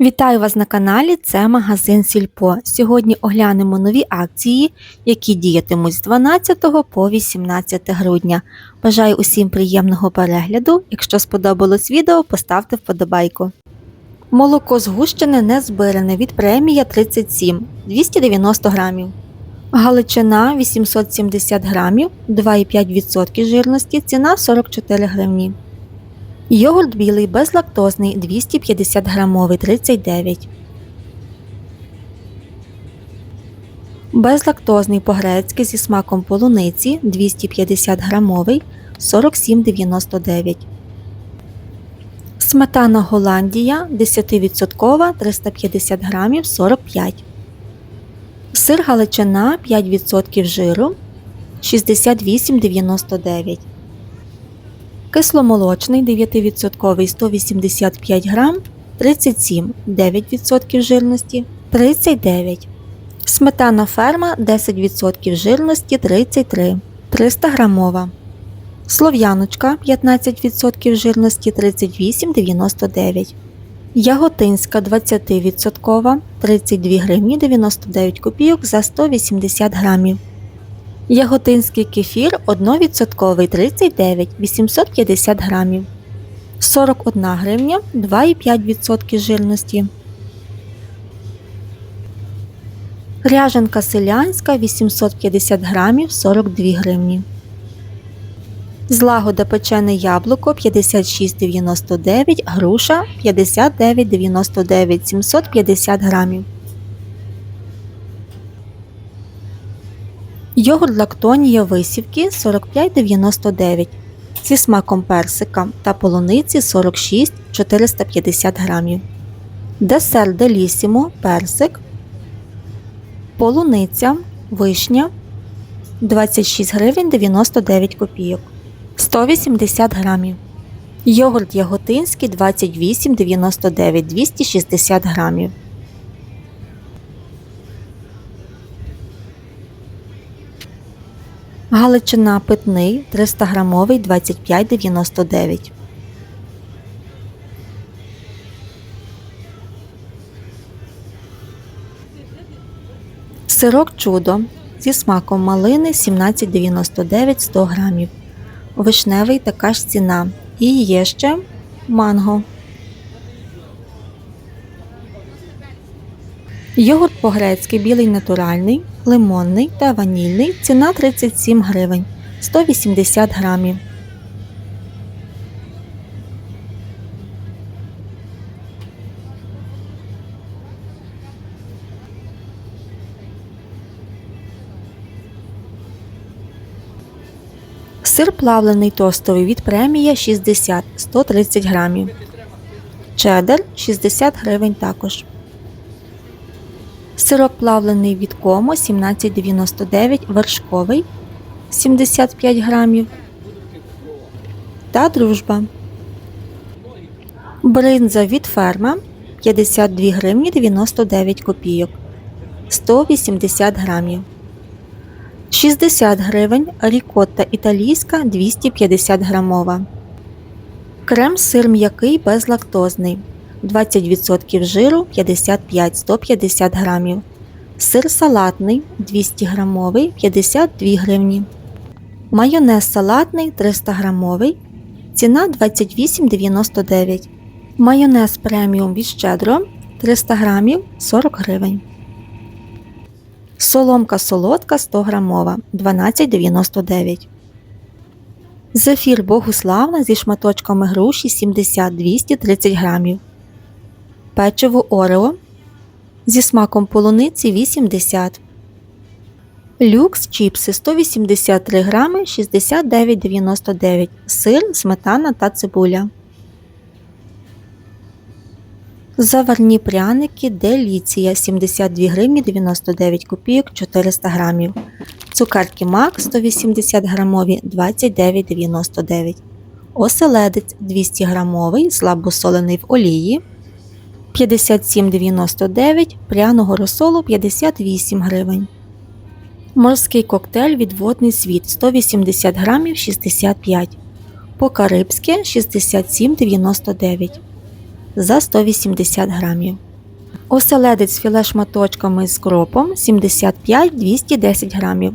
Вітаю вас на каналі. Це магазин Сільпо. Сьогодні оглянемо нові акції, які діятимуть з 12 по 18 грудня. Бажаю усім приємного перегляду. Якщо сподобалось відео, поставте вподобайку. Молоко згущене не збиране від премія 37 290 грамів. Галичина 870 грамів, 2,5% жирності, ціна 44 гривні. Йогурт білий безлактозний 250 грамовий 39. Безлактозний по-грецьки зі смаком полуниці 250 грамовий 47,99. Сметана Голландія 10% 350 грамів 45. Сир Галичина 5% жиру 68,99. Кисломолочний 9% 185 грам 37, 9% жирності 39. Сметана ферма 10% жирності 33, 300 грамова. Слов'яночка 15% жирності 38,99. Яготинська 20%, 32 гривні 99 копійок за 180 грамів. Яготинський кефір 1% 39 850 грамів. 41 гривня 2,5% жирності. Ряженка селянська 850 грамів 42 гривні. Злагода печене яблуко 56,99, груша 59,99 750 грамів. Йогурт лактонія висівки 45,99 зі смаком персика та полуниці 46 450 грамів. Десерт делісімо персик, полуниця, вишня 26 гривень 99 копійок 180 грамів. Йогурт яготинський 28,99 260 грамів. Галичина питний 300 грамовий 25,99. Сирок чудо зі смаком малини 17,99 100 грамів. Вишневий така ж ціна. І є ще манго. Йогурт по-грецьки білий натуральний, лимонний та ванільний. Ціна 37 гривень 180 грамів. Сир плавлений тостовий від премія 60 130 грамів. Чеддер 60 гривень також. Сирок плавлений від комо 17,99 вершковий 75 грамів. Та дружба. Бринза від ферма 52 гривні 99 копійок 180 грамів. 60 гривень рікотта італійська 250 грамова. Крем сир м'який безлактозний 20% жиру 55-150 грамів. Сир салатний 200 грамовий 52 гривні. Майонез салатний 300 грамовий. Ціна 28,99. Майонез преміум від щедро 300 грамів 40 гривень. Соломка солодка 100 грамова 12,99. Зефір Богуславна зі шматочками груші 70-230 грамів. Печиво Орео зі смаком полуниці 80. Люкс чіпси 183 грами 69,99. Сир, сметана та цибуля. Заварні пряники Деліція 72 гривні 99 копійок 400 грамів. Цукерки Мак 180 грамові 29,99. Оселедець 200 грамовий слабосолений в олії 57,99, пряного розсолу 58 гривень. Морський коктейль від водний світ 180 грамів 65. По-карибськи 67,99 за 180 грамів. Оселедець з філе шматочками з кропом 75-210 грамів.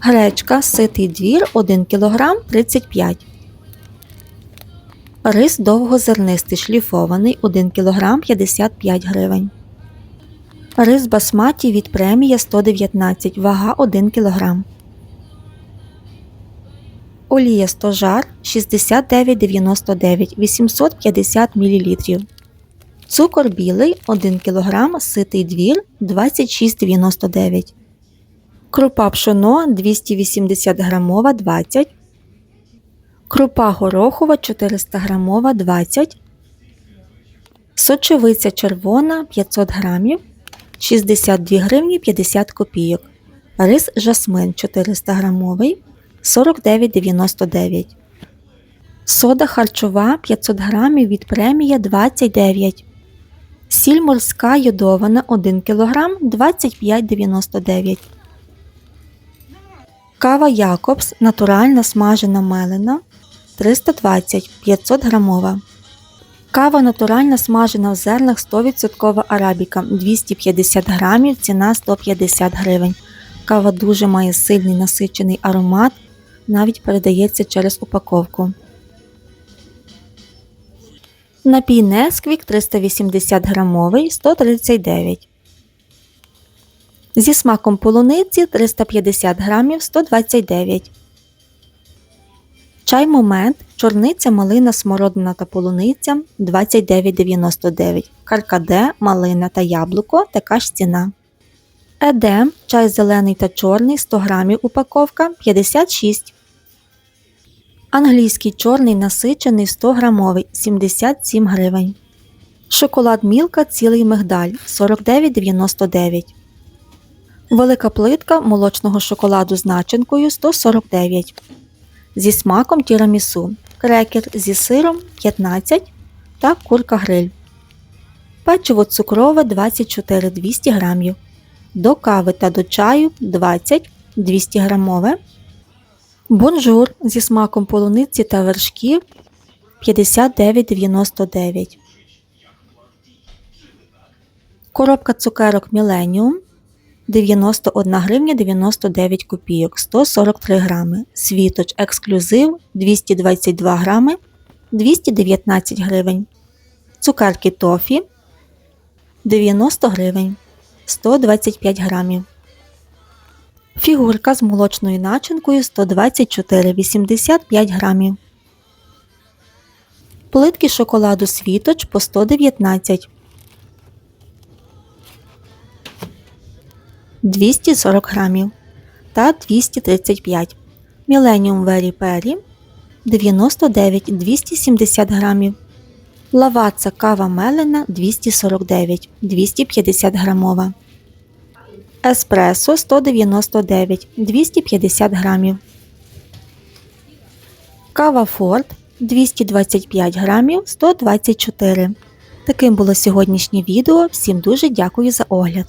Гречка ситий двір 1 кг 35 Рис довгозернистий шліфований 1 кг 55 гривень. Рис басматі від премія 119, вага 1 кг. Олія стожар 69,99 850 мл. Цукор білий 1 кг, ситий двір 26,99. Крупа пшоно 280 грамова 20. Крупа горохова 400 грамова 20. Сочевиця червона 500 грамів 62 гривні 50 копійок. Рис жасмин 400 грамовий 49,99. Сода харчова 500 грамів від премія 29. Сіль морська йодована 1 кг 25,99. Кава Якобс натуральна смажена мелена 320 500 грамова. Кава натуральна смажена в зернах 100% арабіка 250 грамів, ціна 150 гривень. Кава дуже має сильний насичений аромат, навіть передається через упаковку. Напій Несквік 380 грамовий 139. Зі смаком полуниці 350 грамів 129. Чай Момент, чорниця, малина, смородина та полуниця 29,99. Каркаде, малина та яблуко така ж ціна. Едем, чай зелений та чорний 100 грамів упаковка 56. Англійський чорний насичений 100 грамовий 77 гривень. Шоколад Мілка цілий мигдаль 49,99. Велика плитка молочного шоколаду з начинкою 149. Зі смаком тірамісу. Крекер зі сиром 15 та курка гриль. Печиво цукрове 24 200 грамів. До кави та до чаю 20 200 грамове. Бонжур зі смаком полуниці та вершків 59,99. Коробка цукерок Міленіум 91 гривня 99 копійок 143 грами. Світоч ексклюзив 222 грами 219 гривень. Цукерки тофі 90 гривень 125 грамів. Фігурка з молочною начинкою 124,85 грамів. Плитки шоколаду світоч по 119 240 грамів та 235 Millennium Very Perry 99 270 грамів. Лаваца кава мелена 249 250 грамова. Еспресо 199 250 грамів. Кава Форд 225 грамів 124. Таким було сьогоднішнє відео. Всім дуже дякую за огляд.